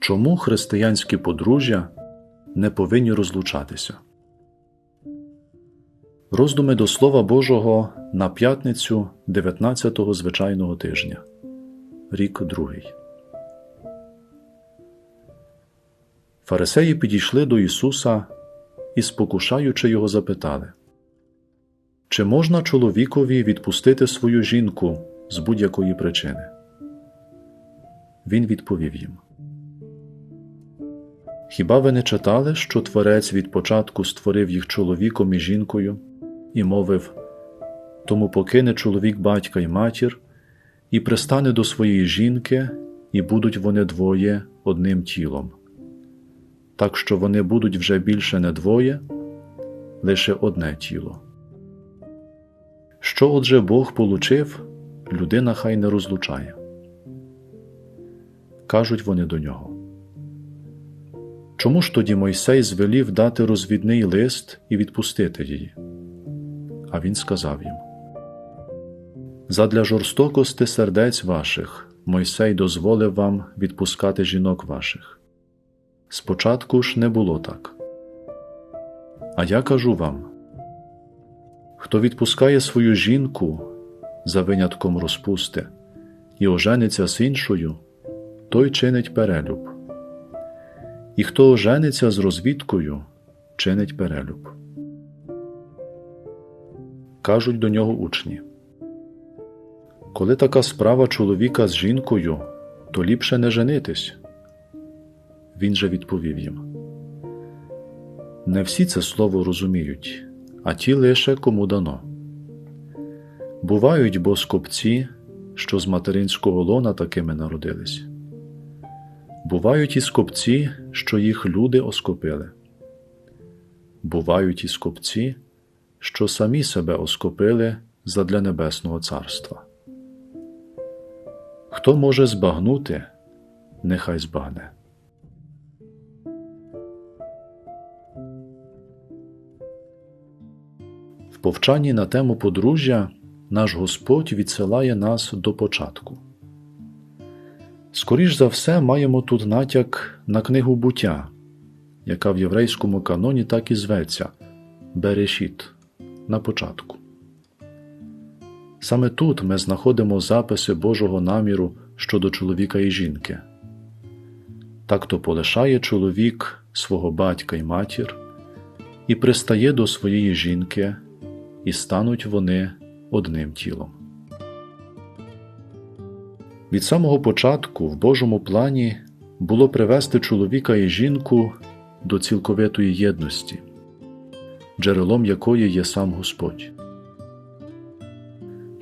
Чому християнські подружжя не повинні розлучатися? Роздуми до Слова Божого на п'ятницю 19-го звичайного тижня, рік другий. Фарисеї підійшли до Ісуса і, спокушаючи його, запитали, чи можна чоловікові відпустити свою жінку з будь-якої причини? Він відповів їм. Хіба ви не читали, що Творець від початку створив їх чоловіком і жінкою і мовив Тому покине чоловік батька й матір, і пристане до своєї жінки, і будуть вони двоє одним тілом. Так що вони будуть вже більше не двоє, лише одне тіло. Що отже Бог получив, людина хай не розлучає. Кажуть вони до нього. Чому ж тоді Мойсей звелів дати розвідний лист і відпустити її? А він сказав їм Задля жорстокости сердець ваших Мойсей дозволив вам відпускати жінок ваших. Спочатку ж не було так. А я кажу вам хто відпускає свою жінку за винятком розпусти і ожениться з іншою, той чинить перелюб. І хто ожениться з розвідкою, чинить перелюб. Кажуть до нього учні. Коли така справа чоловіка з жінкою, то ліпше не женитись. Він же відповів їм Не всі це слово розуміють, а ті лише кому дано. Бувають бо скопці, що з материнського лона такими народились. Бувають і скопці, що їх люди оскопили. Бувають і скопці, що самі себе оскопили задля Небесного Царства. Хто може збагнути, нехай збагне. В повчанні на тему подружжя наш Господь відсилає нас до початку. Скоріш за все, маємо тут натяк на книгу буття, яка в єврейському каноні так і зветься Берешіт на початку. Саме тут ми знаходимо записи Божого наміру щодо чоловіка і жінки. Так то полишає чоловік свого батька й матір і пристає до своєї жінки, і стануть вони одним тілом. Від самого початку в Божому плані було привести чоловіка і жінку до цілковитої єдності, джерелом якої є сам Господь.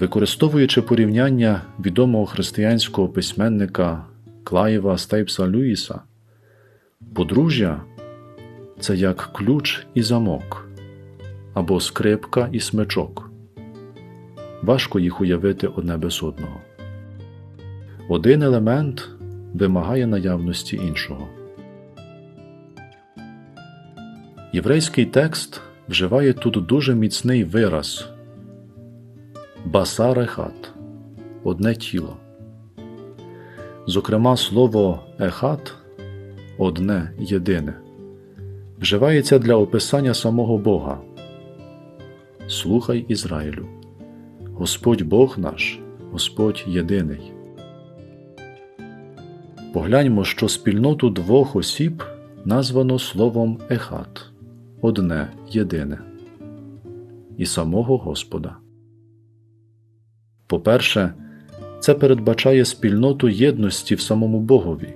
Використовуючи порівняння відомого християнського письменника Клаєва Стейпса Люїса, подружжя це як ключ і замок або скрипка і смичок. Важко їх уявити одне без одного. Один елемент вимагає наявності іншого. Єврейський текст вживає тут дуже міцний вираз басар ехат одне тіло. Зокрема, слово ехат одне єдине вживається для описання самого Бога. Слухай Ізраїлю. Господь Бог наш, Господь єдиний. Погляньмо, що спільноту двох осіб названо словом ехат одне єдине і самого Господа. По-перше, це передбачає спільноту єдності в самому Богові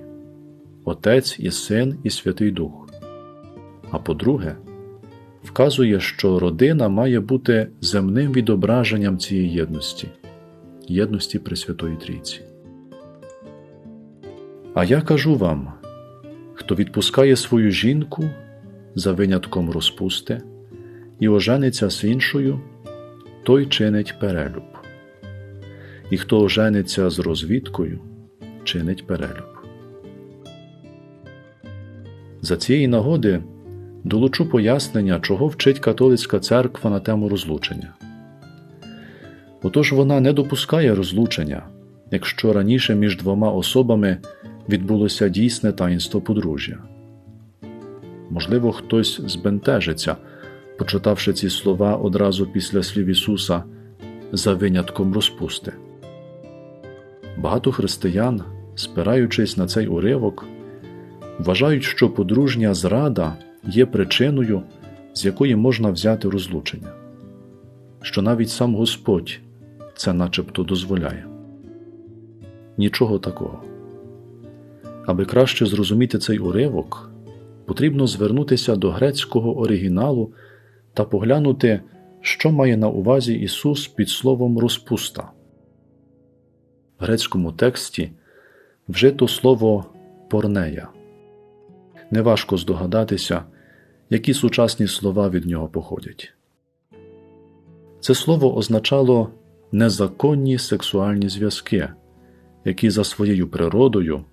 Отець і Син і Святий Дух. А по-друге, вказує, що родина має бути земним відображенням цієї єдності, єдності Пресвятої Трійці. А я кажу вам хто відпускає свою жінку за винятком розпусти і ожениться з іншою, той чинить перелюб, і хто ожениться з розвідкою, чинить перелюб. За цієї нагоди долучу пояснення, чого вчить католицька церква на тему розлучення. Отож вона не допускає розлучення, якщо раніше між двома особами відбулося дійсне таїнство подружжя. Можливо, хтось збентежиться, прочитавши ці слова одразу після слів Ісуса за винятком розпусти. Багато християн, спираючись на цей уривок, вважають, що подружня зрада є причиною, з якої можна взяти розлучення, що навіть сам Господь це начебто дозволяє. Нічого такого. Аби краще зрозуміти цей уривок, потрібно звернутися до грецького оригіналу та поглянути, що має на увазі Ісус під словом розпуста. В грецькому тексті вжито слово порнея. Неважко здогадатися, які сучасні слова від нього походять. Це слово означало незаконні сексуальні зв'язки, які за своєю природою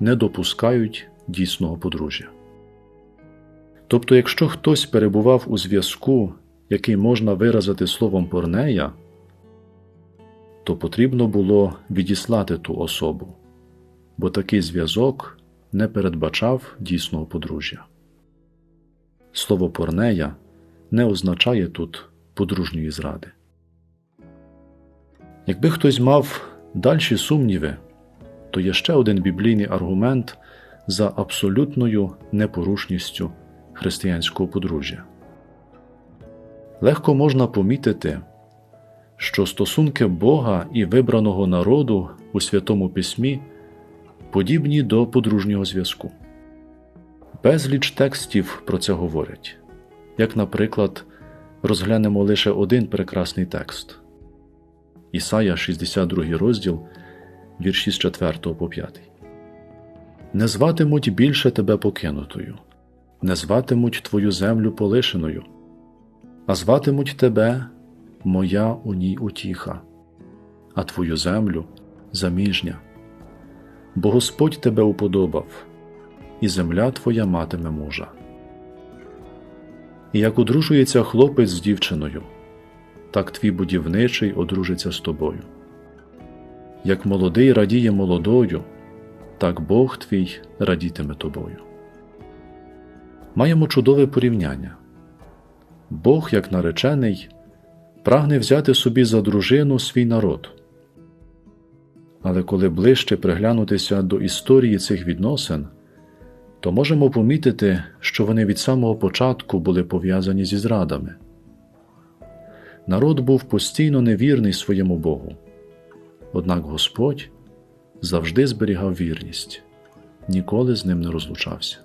не допускають дійсного подружжя. Тобто, якщо хтось перебував у зв'язку, який можна виразити словом порнея, то потрібно було відіслати ту особу, бо такий зв'язок не передбачав дійсного подружжя. Слово порнея не означає тут подружньої зради. Якби хтось мав дальші сумніви, то є ще один біблійний аргумент за абсолютною непорушністю християнського подружжя. Легко можна помітити, що стосунки Бога і вибраного народу у Святому Письмі подібні до подружнього зв'язку. Безліч текстів про це говорять, як, наприклад, розглянемо лише один прекрасний текст Ісая, 62 розділ, вірші з 4 по 5. Не зватимуть більше тебе покинутою, не зватимуть твою землю полишеною, а зватимуть тебе, моя у ній утіха, а твою землю заміжня. Бо Господь тебе уподобав, і земля твоя матиме мужа. І як одружується хлопець з дівчиною, так твій будівничий одружиться з тобою. Як молодий радіє молодою, так Бог твій радітиме тобою. Маємо чудове порівняння. Бог, як наречений, прагне взяти собі за дружину свій народ. Але коли ближче приглянутися до історії цих відносин, то можемо помітити, що вони від самого початку були пов'язані зі зрадами. Народ був постійно невірний своєму Богу, однак Господь завжди зберігав вірність, ніколи з ним не розлучався.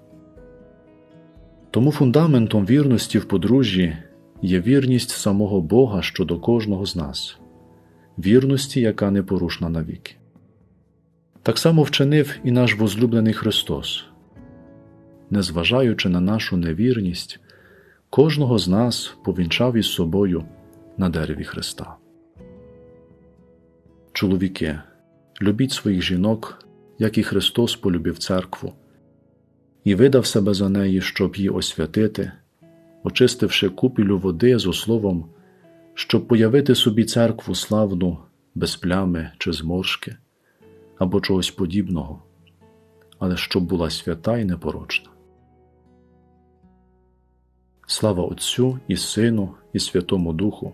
Тому фундаментом вірності в подружжі є вірність самого Бога щодо кожного з нас, вірності, яка непорушна навіки. Так само вчинив і наш возлюблений Христос. Незважаючи на нашу невірність, кожного з нас повінчав із собою на дереві Христа. Чоловіки, любіть своїх жінок, як і Христос полюбив церкву, і видав себе за неї, щоб її освятити, очистивши купілю води з условом, щоб появити собі церкву славну, без плями чи зморшки або чогось подібного, але щоб була свята і непорочна. Слава Отцю і Сину, і Святому Духу,